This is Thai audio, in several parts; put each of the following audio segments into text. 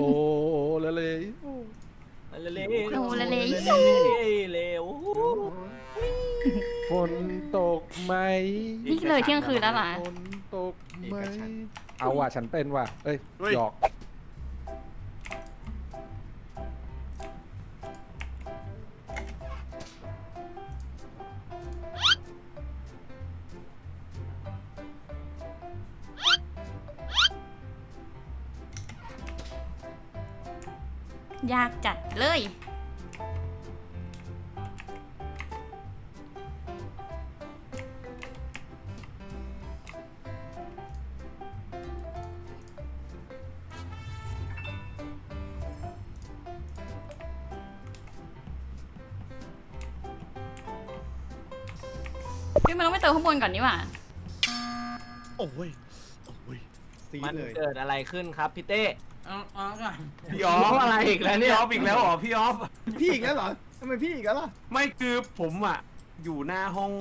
โอ้ละเลยเละโอ้ละเลยเร็วฝนตกไหมนี่เลยเที่ยงคืนแล้วเหรอฝนตกไหม เอาว่ะฉันเป็นว่ะ เอ้ยเฮ้ย หยอก ยากจัดเลย พี่มันต้องไปเติมข้างบนก่อนนี่หว่าโอ้ยโอ้ยซีดมันเลย เกิดอะไรขึ้นครับพี่เต้ เอาเอาก่อนพี่ออฟอะไรอีกแล้วเนี่ย พี่ออฟอีกแล้วเหรอพี่ออฟ พี่อีกแล้วเหรอทำไมพี่อีกแล้วล่ะไม่คือผมอะ อยู่หน้าห้อง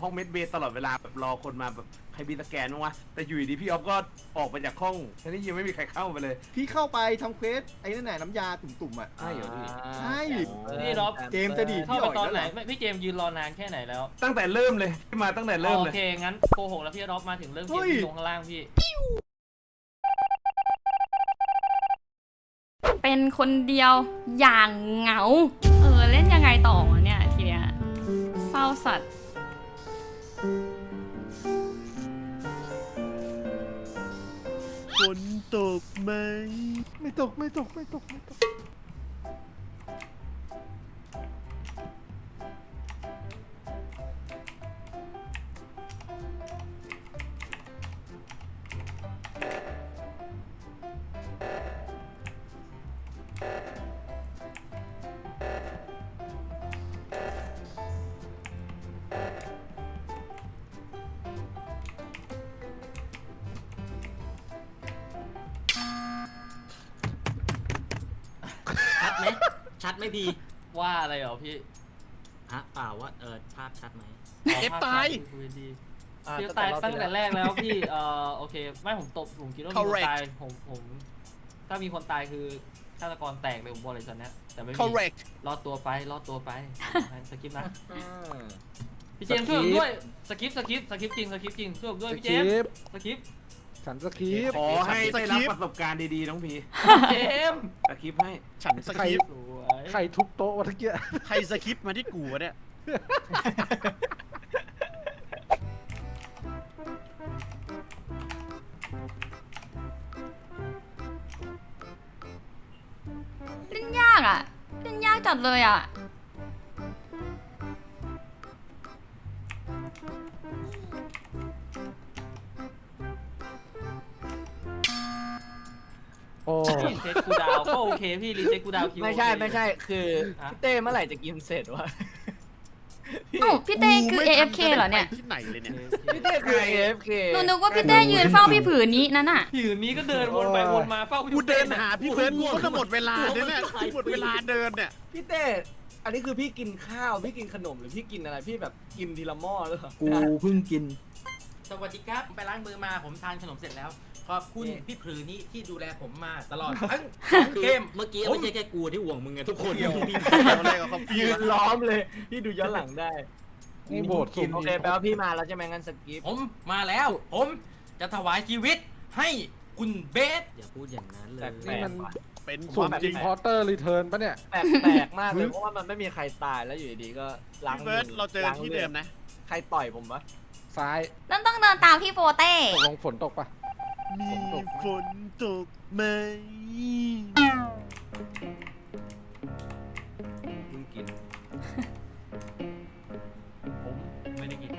ห้องเมดเบย์ตลอดเวลาแบบรอคนมาแบบใครมีสแกนบ้างวะแต่อยู่ดีๆพี่ออฟก็ออกไปจากห้องทั้งที่ยังไม่มีใครเข้ามาเลย พี่เข้าไปทำเควสไอ้นั่นน่ะน้ำยาตุ่มๆอะ ใช่เหรอพี่ ใช่ พี่ร็อบเกมจะดีดเข้าไปตอนไหนไม่พี่เจมส์ยืนรอนานแค่ไหนแล้วตั้งแต่เริ่มเลยมาตั้งแต่เริ่มโอเลย เคงั้นโกหกแล้วพี่ร็อบมาถึงเริ่มเกมที่ลงข้างล่างพี่ เป็นคนเดียวอย่างเหงา เออ เล่นยังไงต่อเนี่ย ทีเนี้ยเศร้าสัตว์ฝนตกไหม ไม่ตกไม่ตกไม่ตกไม่ตก ไหมพี่ว่าอะไรเหรอพี่ฮะเปล่าว่าเออภาพชัดไหมเอฟตายพี่ตายตั้งแต่แรกแล้วพี่เออโอเคไม่ผมตบผมคิดว่ามีคน Correct ตายผมผม ถ้ามีคนตายคือฆาตกรแตกเลยผมบอกเลยตอนเนี้ยแต่ไม่มี correct รอดตัวไปรอดตัวไปสกิปนะพี่เจมส์ช่วยผมด้วยสกิปสกิปสกิปจริงสกิปจริงช่วยผมด้วยสพี่เจคมริส์ปต์สกิปฉันสคริปต์ขอให้สได้คริรับปต์ประสบการณ์ดีๆน้องพีเจมส์สคริปต์ให้ฉันสคริปต์สวย ใครทุบโต๊ะวะตะเกียใครสคริปต์มาที่กูวะเนี่ย เล่นยากอะเล่นยากจัดเลยอะ โอ้รีเซ็ตกูดาวก็โอเคพี่รีเซ็ตกูดาวคิวไม่ใช่โอเค ไม่ใช่คือฮะ พี่เต้เมื่อไหร่จะกินเสร็จวะเอ้าพี่เต้คือ AFK เหรอเนี่ย ที่ไหนเลยเนี่ย พี่เต้คือ AFK หนูนึกว่าพี่เต้ยืนเฝ้าพี่ผืนนี้นั่นน่ะ ผืนนี้ก็เดินวนไปวนมาเฝ้ากูเดินหาพี่เฟิร์สกูก็จะหมดเวลาเนี่ยเนี่ยกูหมดเวลาเดินเนี่ย พี่เต้อันนี้คือพี่กินข้าวพี่กินขนมหรือพี่กินอะไรพี่แบบกินทีละหม้อหรือเปล่ากูเพิ่งกิน สวัสดีครับผมไปล้างมือมาผมทานขนมเสร็จแล้ว ขอบคุณพี่ผือนี่ที่ดูแลผมมาตลอดทั้งเกม เมื่อกี้ไม่ใช่แค่กูที่ห่วงมึงไงทุกคนเกี่ยวพี่เกี่ยวอะไรกับเขาพี่ยืนล้อมเลยพี่ดูย้อนหลังได้นี่โบสถ์สุ่มโอเคแปลว่าพี่มาแล้วใช่ไหมงั้นสกิปผมมาแล้ว ผมจะถวายชีวิตให้คุณเบสอย่าพูดอย่างนั้นเลยแปลนี่กมันๆว่ะเป็นคสุ่วามมจจริริงงพอร์เตอร์รีเทิร์นปะเนี่ยแปลกแปลกมากเลยเพราะว่ามันไม่มีใครตายแล้วอยู่ดีๆก็ล้างพี่มืเฟิร์สเราเจอที่เดิมนะ ใครต่อยผมวะซ้าย นั่นต้องเดินตามพี่โปเต้ตกลงฝนตกปะ มีฝนตกไหมเพิ่งกิน ผมไม่ได้กิน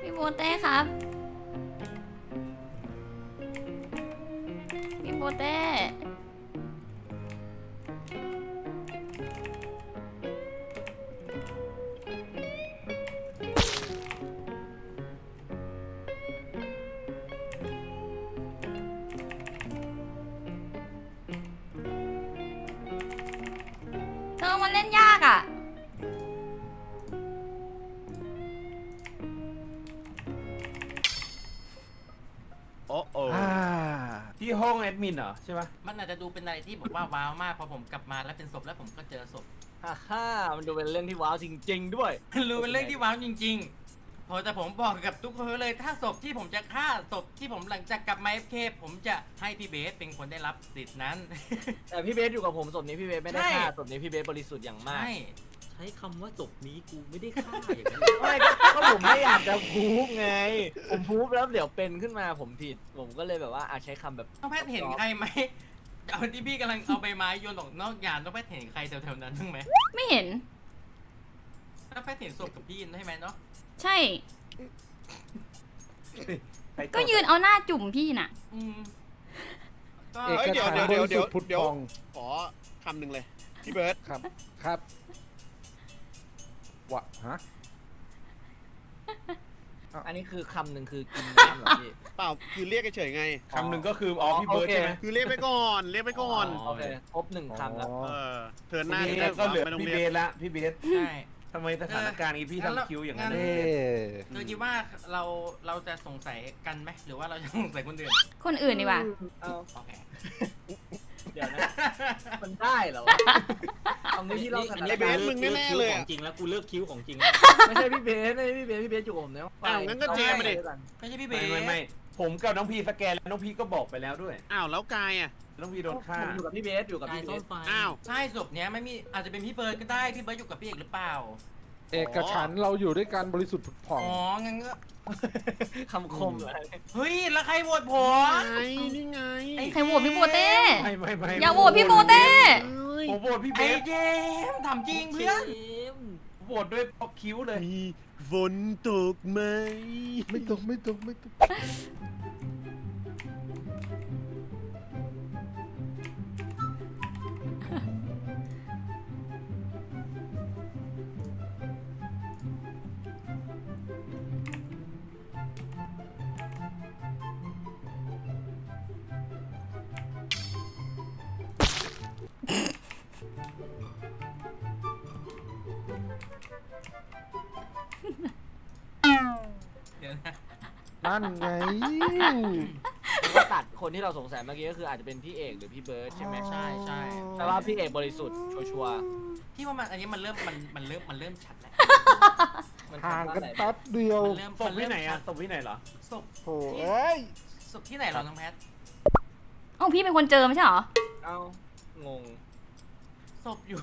พี่โปเต้ครับ พี่โปเต้ ที่ห้องแอดมินเหรอใช่ปะมันอาจจะดูเป็นอะไรที่บอกว่าว้าวมากพอผมกลับมาแล้วเป็นศพแล้วผมก็เจอศพ ฮ่าฮ่ามันดูเป็นเรื่องที่ว้าวจริง ๆ ด้วย รู้เป็นเรื่องที่ว้าวจริงๆพอแต่ผมบอกกับทุกคนเลยถ้าศพที่ผมจะฆ่าศพที่ผมหลังจากกลับมาเอฟเคผมจะให้พี่เบสเป็นคนได้รับสิทธิ์นั้น แต่พี่เบสอยู่กับผมศพนี้พี่เบสไม่ได้ใช่ ฆ่าศพนี้พี่เบสบริสุทธิ์อย่างมาก ใช่ ใช้คำว่าจบนี้กูไม่ได้ฆ่าอย่างนั้นไม่ก็ก็ผมไม่อยากจะพูฟไง ผมพูฟแล้วเดี๋ยวเป็นขึ้นมาผมผิด ผมก็เลยแบบว่าอาจใช้คำแบบ น้องแพทย์เห็นใครไหมเอาที่พี่กำลังเอาใบไม้โยนออกนอกยานน้องแพทย์เห็นใครแถวๆนั้นบ้างไหมไม่เห็น น้องแพทย์เห็นศพกับพี่ใช่ไหมเนาะใช่ใครตอบก็ยืนเอาหน้าจุ่มพี่น่ะ อืมก็เอกฉันท์บริสุทธิ์ผุดพองขอคำหนึ่งเลย พี่เบิร์ตครับ ครับ วะฮะ อันนี้คือคำหนึ่งคือกินน้ำเหรอพี่ เปล่าคือเรียกเฉยๆไง คำหนึ่งก็คืออ๋อพี่เบิร์ดโอเค ใช่ไหม คือเรียกไปก่อนเรียกไปก่อนโอเคครบหนึ่งคำแล้วอ๋อเออเทิร์นหน้าทีที่นี้ก็เหลือไม่ต้องพี่เรีเบยกสละพี่เบสใช่ ทำไมสถานการณ์นี้พี่งั้นเราทำคิวอย่างนั้นเอ๊เลยะเธอคิดว่าเราเราจะสงสัยกันไหมหรือว่าเราจะสงสัยคนอื่นคนอื่นดีกว่าเอาโอเค เดี๋ยวนะ มันได้เหรอวะคำนี้ที่เราถอันนัดนี้เบสมึงแน่ๆเลยขอะองจริงแล้วกูเลิกคิ้วของจริงแล้วไม่ใช่พี่เบสไม่ใช่พี่เบสพี่เบสอยู่กับผมแล้วอ้าวงั้นก็เจมมาดิ ไม่ใช่พี่เบไม่สไม่ไม่ผมกับน้องพีสแกนแล้วน้องพีก็บอกไปแล้วด้วย อ้าวแล้วกายอะ น้องพีโดนฆ่าผมอยู่กับพี่เบสอยู่กับกายพี่เบซ่อสมไฟอ้าว ใช่ศพเนี้ยไม่มีอาจจะเป็นพี่เบิร์ดก็ได้พี่เบิร์ดอยู่กับพี่เอกหรือเปล่า เอกฉันท์เราอยู่ด้วยกันบริสุทธิ์ผุดพอ๋ององั้นก็ คำคมเหรอเฮ้ย แล้วใครโหวตผม ไงนี่ไงใครโหวตพี่โบเต้ ไม่ไม่ไม่อย่าโหวตพี่โบเต้ผมโหวตพี่เบไอ้สเจมส์ถามจริงเพื่อนโหวตด้วยเพราะคิ้วเลย มีฝนตกไหมไม่ตกไม่ตกไม่ตก นั่นไงผมก็ตัดคนที่เราสงสัยเมื่อกี้ก็คืออาจจะเป็นพี่เอกหรือพี่เบิร์ดใช่ไหมใช่ใช่แต่ว่าพี่เอกบริสุทธิ์ชัวร์ที่ว่ามันอันนี้มันเริ่มมันมันเริ่มมันเริ่มชัดแล้วๆมันห่างกันไหนแป๊บเดียวมันเริ่มศพที่ไหนอะศพที่ไหนเหรอศพโถ่เอ้ยศพที่ไหนเหรอน้องแพทเอ้าพี่เป็นคนเจอไม่ใช่เหรอ เอ้างงศพอยู่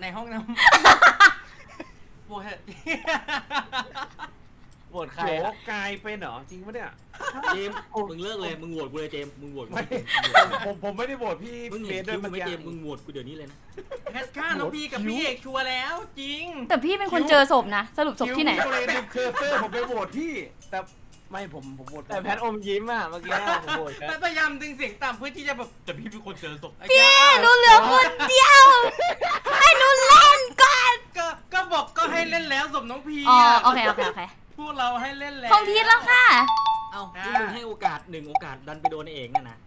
ในห้องน้ำโหวตเถอะ โหวตใครโหอะกายเป็นเหรอจริงปะเนี่ย เจมส์มึงเลิกเลย มึงโหวตกูเลยเจมส์มึงโหวตกูไม่ ผมผมไม่ได้โหวตพี่มึงเบเห็นสด้คิ้วยวเมื่อไหม่กี้เจมส์มึงโหวตกูเดี๋ยวนี้เลยนะแพทฆ่าน้องพีกับพี่เอกชัวร์แล้วจริง แต่พี่เป็นคนเจอศพนะ สรุปศพที่ไหน คิ้วเลยดึงเคอร์เซอร์ผมไปโหวตพี่ แต่ไม่ผมผมโหวตแต่แพทอมยิ้มอะเมื่อกี้ผมโหวตแพแล้ทวพยายามดึงเสียงต่ำเพื่อที่จะแบบแต่พี่เป็นคนเจอศพไอ้พี่ยาหนูเหลือคนเดียวให้หนูเล่นก่อน ก็ก็บอกก็ให้เล่นแล้วศพน้องพีอ๋ออะโอเค โอเค โอเค พวกเราให้เล่นแล้วคอมพิวแล้วค่ะ เอ้าที่มึงให้โอกาสหนึ่งโอกาสดันไปโดนไอ้เองน่ะนะ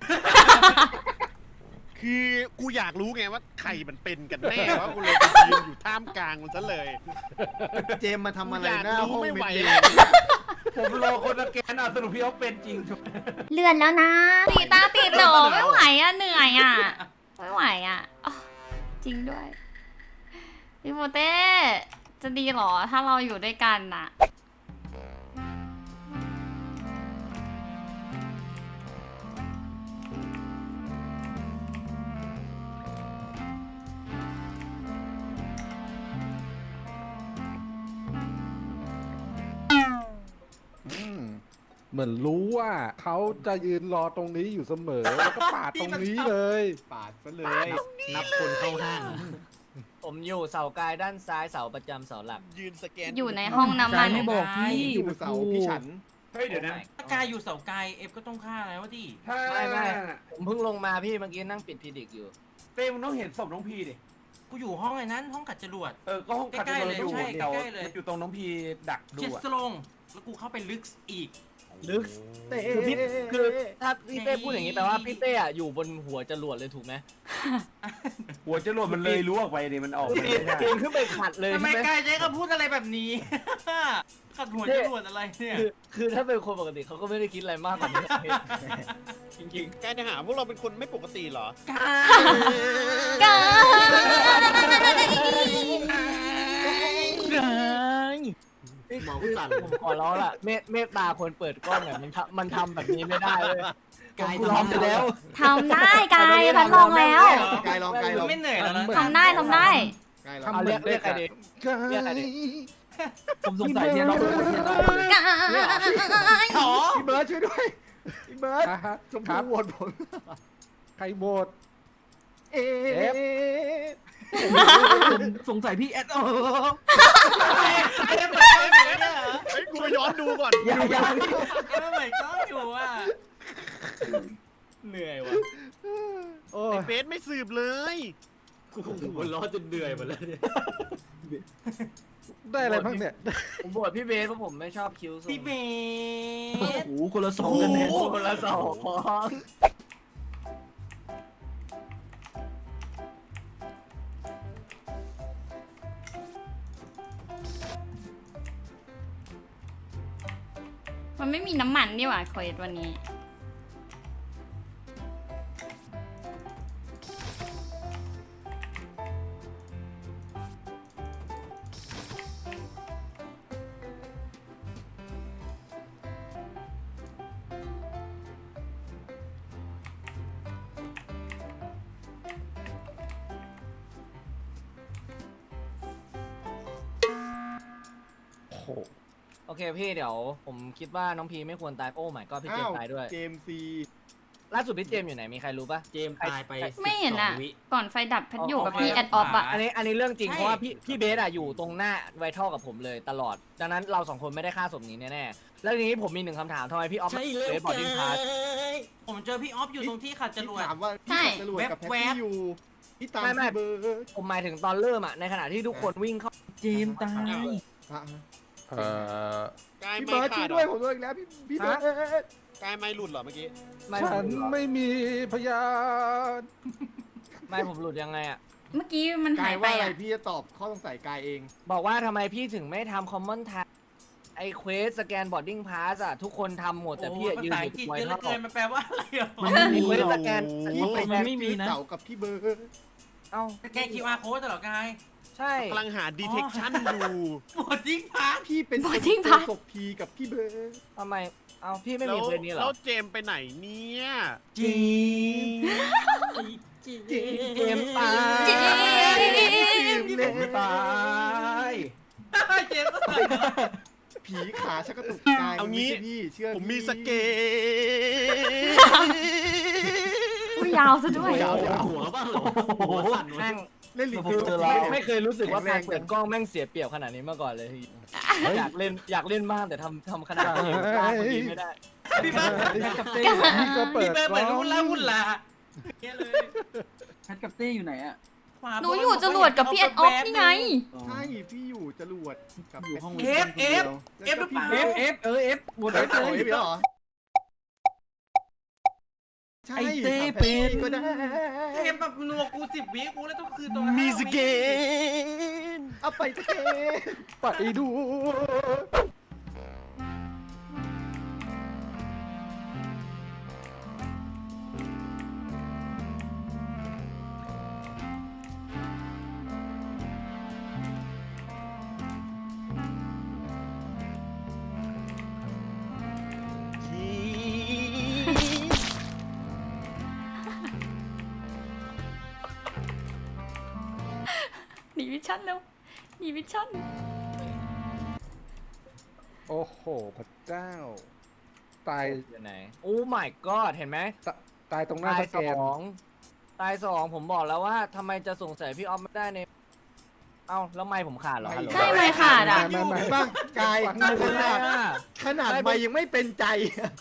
คือกูอยากรู้ไงว่าใครมันเป็นกันแน่ว่ากูเลยไปยืนอยู่ท่ามกลางมันซะเลยเจมส์มาทำอะไรอยากหน้ารู้ห้องไม่เมไหวดเบเลยย์ผมรอคนสแกนอะสรุปพี่เขาเป็นจริงเลื่อนแล้วนะตีตาติดเหรอไม่ไหวอะเหนื่อยอะไม่ไหวอะอ๋อจริงด้วยพี่โมเต้จะดีเหรอถ้าเราอยู่ด้วยกันน่ะ เหมือนรู้ว่าเขาจะยืนรอตรงนี้อยู่เสมอ แล้วก็ปาดตรงนี้เลย ปาดซะเลย นับคนเข้าห้าง ผมอยู่เสากายด้านซ้ายเสาประจำเสาหลัก ยืนสแกนอยู่ในห้องน้ำมัน ไม่บอกพี่ได้อยู่เสาพี่ฉัน เฮ้ยเดี๋ยวนะ ถ้ากายอยู่เสากายเอฟก็ต้องฆ่าแล้วดิถ้าไม่ไม่ ผมเพิ่งลงมาพี่เมื่อกี้นั่งปิดพีดิกอยู่ เต้มึงต้องเห็นศพน้องพีดิ กูอยู่ห้องไอ้นั้นห้องกัดจรวด เออ ก็ห้องขัดใกล้ๆเลยอยู่ใช่เดี๋ยวใกล้ๆเลยมันอยู่ตรงน้องพีดักดูเจ็ดอะสลงแล้วกูเข้าไปลึกอีก ลึกคือพี่คือถ้าพี่เต้พูดอย่างนี้แปลว่าพี่เต้อะอยู่บนหัวจรวดเลยถูกไหมหัวจรวดมันเลยรู้ออกไปดิมันออกไปปีนไม่ได้ปีนขึ้นไปขัดเลยทำไมใช่ไหมกายใช้คำพูดอะไรแบบนี้ ขัดหัวจรวดอะไรเนี่ยคือคือถ้าเป็นคนปกติเขาก็ไม่ได้คิดอะไรมากกว่านี้จริงแกจะหาพวกเราเป็นคนไม่ปกติเหรอ กา หมอผู้สั่นๆผมขอร้องล่ะเมตเมตตาคนเปิดกล้องอะมันทำมันทำแบบนี้ไม่ได้เลยกายผมลองไปแล้วทำได้กายพัดลองแล้วกายลองกายลองไม่เหนื่อยแล้วนะทำได้ทำได้กายลองเอาเรียกเรียกใครดีกายเรียกใครดิผมสงสัยเนี่ยเราเป็นคนเทียนได้กายพี่เบิร์ดช่วยด้วยพี่เบิร์ดอะฮะชมคพูรับโหวตผมใครโหวตเอ๊ะผม สงสัยพี่แอดโอ้เฮ้ยกูไปย้อนดูก่อนยาวๆเออเหมือนกล้องอยู่อะเหนื่อยว่ะโอ้ยเบสไม่สืบเลยกูหัวเร้อนจนเหนื่อยหมดแล้วเนี่ยได้อะไรบ้างเนี่ย ผมบวชพี่เบสเพราะผมไม่ชอบคิ้วสูงพี่เบโอ้สโหคนละสองคะแนนคนละสอง มันไม่มีน้ำมันนี่หว่าควสวันนี้ โห เคพี่เดี๋ยวผมคิดว่าน้องพีไม่ควรตายโอ้ my god พี่เจมอ้าวส์ตายด้วย เจมส์ซี ล่าสุดพี่เจมส์อยู่ไหนมีใครรู้ปะ เจมส์ตายไปไม่เห็นอะ12วิ ก่อนไฟดับแพทอยู่กับพี่แอดออฟอะ อันนี้อันนี้เรื่องจริงเพราะว่าพี่พี่เบสอะอยู่ตรงหน้าไวท่อกับผมเลยตลอด ดังนั้นเราสองคนไม่ได้ฆ่าศพนี้แน่ๆแล้วทีนี้ผมมีหนึ่งคำถามทำไมพี่ออฟใช่เบเลยสบอร์ดิ้งพาสผมเจอพี่ออฟอยู่ตรงที่ขัดจรวด ถามว่าใช่ พี่ขับจรวดกับแพทแว๊ตี้บๆอยู่พี่ตามไม่ไม่พี่เบิร์ดผมหมายถึงตอนเริ่มอะในขณะที่ทุกคนวิ่งเข้าเจมส์ตาย อะ เอ่อ กายพี่ไม่เบิร์ดช่ขาวยดด้วยเหผรอมด้วยอีกแล้วพี่พี่เบิร์ดกายไม่หลุดเหรอเมื่อกี้ ไม่ฉันไม่มีพยานไม่ผมหลุดยังไงอะเมื่อกี้มันกาหายยไปว่าอะไรอะพี่จะตอบข้อสงสัยกายเอง บอกว่าทำไมพี่ถึงไม่ทำคอมมอนทาไอเควสสแกนบอร์ดิ้งพาสอะทุกคนทำหมดแต่พี่อะโอ้ยืภานษาออัยู่งกฤษไวเยอะเหลืท่ออเกินมันแปลว่าอะไรอะมันไม่มีเควสสแกนพี่สแกนมันไม่มีนะเก่ากับพี่เบิร์ดเอ้า แก QR code ตลอดกาย ใช่ กำลังหา detection อยู่หมดทิ้งพักพี่เป็นคนบอดดิ้งเจพาอสศพพีกับพี่เบิร์ดทำไม เอาพี่ไม่แล้มีวเควสนี้เหรแล้อวเจมส์ไปไหนเนี่ยจริงเจมส์ตายเจมส์เล่นตายเจมส์ก็ใส่เหรอผีขาชักกระตุกกายเอางี้นไใช่พี่เชื่อผมพี่มีสเกตอุ้ยยาวซะด้วย ยาว หัวบ้างเหรอหัวสั่นวะแม่ง เล่นลิคือเกอร์ไม่ไม่เคยรู้สึกว่าแข็การงแรงเปิดกล้องแม่งเสียเปรียบขนาดนี้มาก่อนเลยอยากเล่นอยากเล่นมากแต่ทำทำขนาดนี้กล้าคนนี้ไม่ได้พี่เบิร์ดนี่ก็เปิพี่ดเบิร์ดเหมือนกล้องหุ่นละหุ่นละเนี่ยเลยแพทกับเต้อยู่ไหนอะขวาบหนูอยู่จรวดกับพี่แอดออฟนี่ไง ใช่พี่อยู่จรวดกับอยู่ห้องเอฟเอฟเอฟหรือเปล่าเอฟเอฟเออเอฟบนเอเอฟฟเอเลยฟเหรอ ใช่ไอ้เต้ครับเป็นก็ได้เทมแบบนัวกูสิบวิกูเลยต้องคืนตรงนั้นมีสเกตเอาไปสเกตไปดู วิชั่นแล้วหนีวิชั่นโอ้โห พระเจ้า ตายอยู่ไหนโอ้ my god เห็นไหมตะตายตรงหน้าตาสยแกสนองตายสองผมบอกแล้วว่าทำไมจะสงสัยพี่ออฟไม่ได้ในเอ้าแล้วไม่ผมขาดเหรอฮัลโหลใช่ไหมขาดอะ ไม่ไม่ไม่บ้างกายฟังขดูนาดขนาดไม่ยังไม่เป็นใจ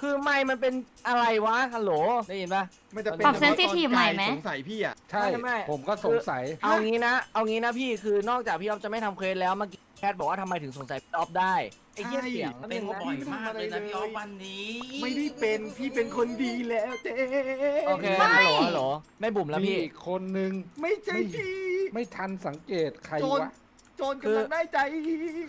คือไม่มันเป็นอะไรวะฮัลโหลได้ยินปะ มันจะเป็นปรับฉพาะตอน sensitive ใหม่ไหมกายสงสัยพี่อะ ใช่ ไม่ไม่ ผมก็สงสัย เอางี้นะ เอางี้นะพี่คือนอกจากพี่ออฟจะไม่ทำเควสแล้วเมื่อกี้ แคทบอกว่าทำไมถึงสงสัยพี่ออฟได้ไอ้เหี้ยใช่ เสียงเป็นนะบ่อยมากเลยนะพี่ออฟวันนี้ไม่ได้เป็นพี่เป็นคนดีแล้วเจ๊โอเคไม่ฮัลโหลฮัลโหลไม่บุ่มแล้วมีพี่อีกคนนึง ไม่ใช่พี่ไม่ทันสังเกตใครโจรวะ โจจรกำลังได้ใจ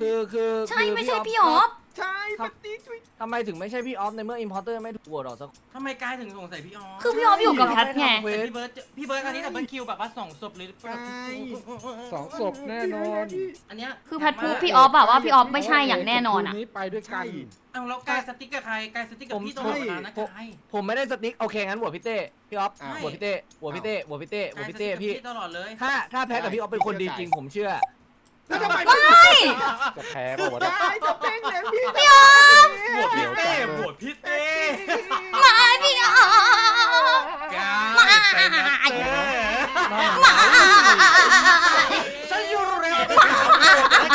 คือคือใช่คือไม่ใช่ออฟพี่ออฟ ใช่ปฏิช่วยทำไมถึงไม่ใช่พี่ออฟในเมื่ออิมพอร์เตอร์ไม่ถูกโหวตออกสัก ทำไมกายถึงสงสัยพี่ออฟคือพี่ออฟอยู่กับแพทไงเวแต่ทพี่เบิร์ดจะพี่เบิร์ดอันนี้แต่เบิร์ดคิวแบบว่าสองศพหรือสองศพแน่นอนอันเนี้ยคือแพทพูดพี่ออฟอะว่าพี่ออฟไม่ใช่อย่างแน่นอนอะคืนี้ไปด้วยกัน เอาแล้วกายสติ๊กกับใครกายสติ๊กกับพี่ตลอดเวลานะกายผมไม่ได้สติ๊กโอเคงั้นโหวตพี่เต้พี่ออฟอะ โหวตพี่เต้โหวตพี่เต้โหวตพี่เต้โหวตพี่เต้กายสติ๊กกับพี่พี่ตลอดเลยถ้าถ้าแพ้กับพี่ออฟเป็นคนดีจริงผมเชื่อ แล้วทำไมไม่จะแพ้ป่าวะได้จะเพ่งเลยพี่พี่ออฟบวชพี่เต้บวชพี่เต้ไม่พี่ออฟกายใส่นัตเตอร์มาฉันอยู่เร็วเป็น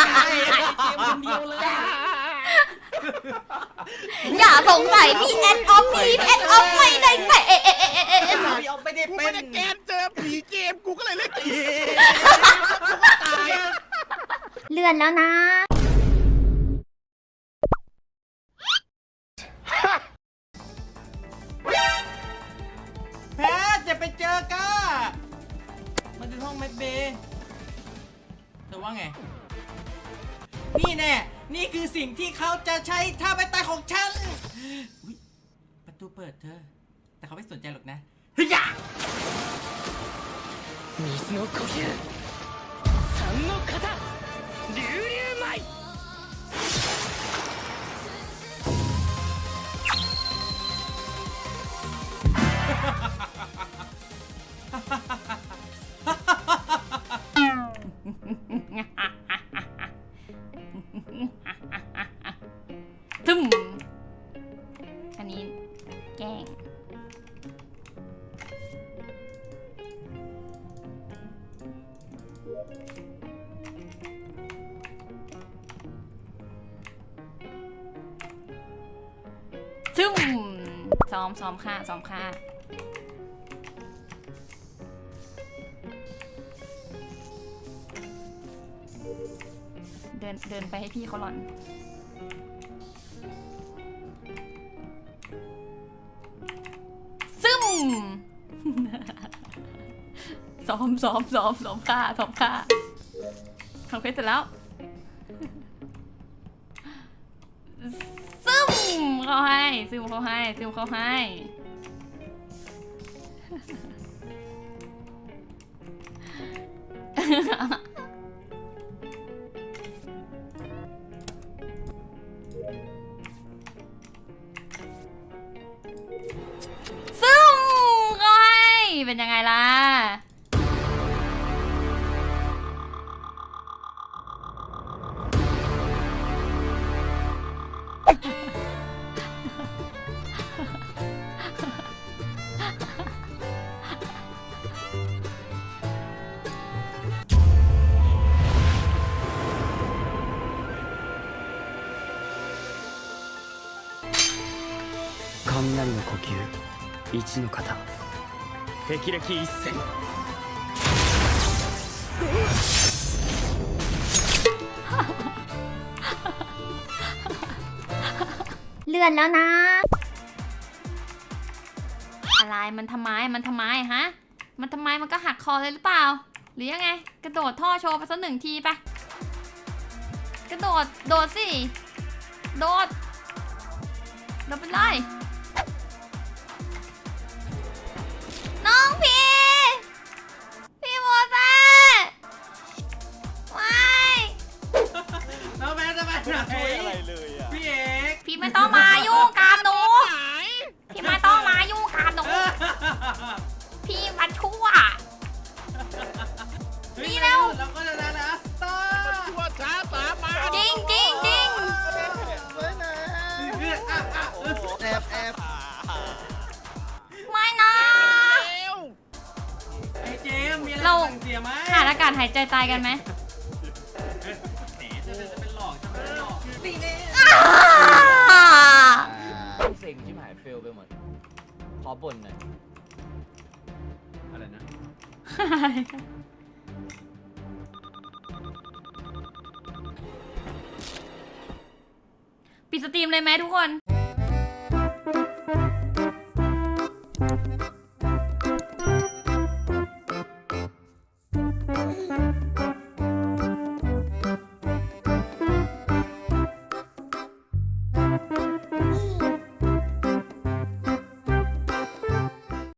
กายคนเดียวเลยอย่าสงสัยพี่แอนออฟพี่แอนออฟไม่ได้เป็นพี่ออฟไม่ได้กูเป็ไม่นได้แกนเจอผีเกมกูก็เลยเล่นเกมตาย เลื่อนแล้วนะแพทจะไปเจอก้า มันคือห้องแมดเบย์เธอว่าไง นี่แน่ นี่คือสิ่งที่เขาจะใช้ท่าไปตายของฉันอุ๊ยประตูเปิดเธอ แต่เขาไม่สนใจหรอกนะเฮ้ย อย่าทึ ซ้อมซ้อมค่ะซ้อมค่ะเดินเดินไปให้พี่เขาหล่อน ซึมซ้อมซ้อมซ้อมซ้อมค่าซ้อมค่าทำเพชรเสร็จแล้ว ให้ ซึมเขาให้ ซึมเขาให้ 雷の呼吸一の型霹靂一閃 เลื่อนแล้วนะ อะไร มันทำไม มันทำไมฮะ มันทำไม มันก็หักคอเลยหรือเปล่า หรือยังไง กระโดดท่อโชว์ไปสักหนึ่งทีไป กระโดด โดดสิ โดด โดดไปเลย เป็นหลอกอ่าเซ็งชิบหายเฟลไปหมด ขอบ่นหน่อย อะไรนะ ปิดสตรีมเลยไหมทุกคน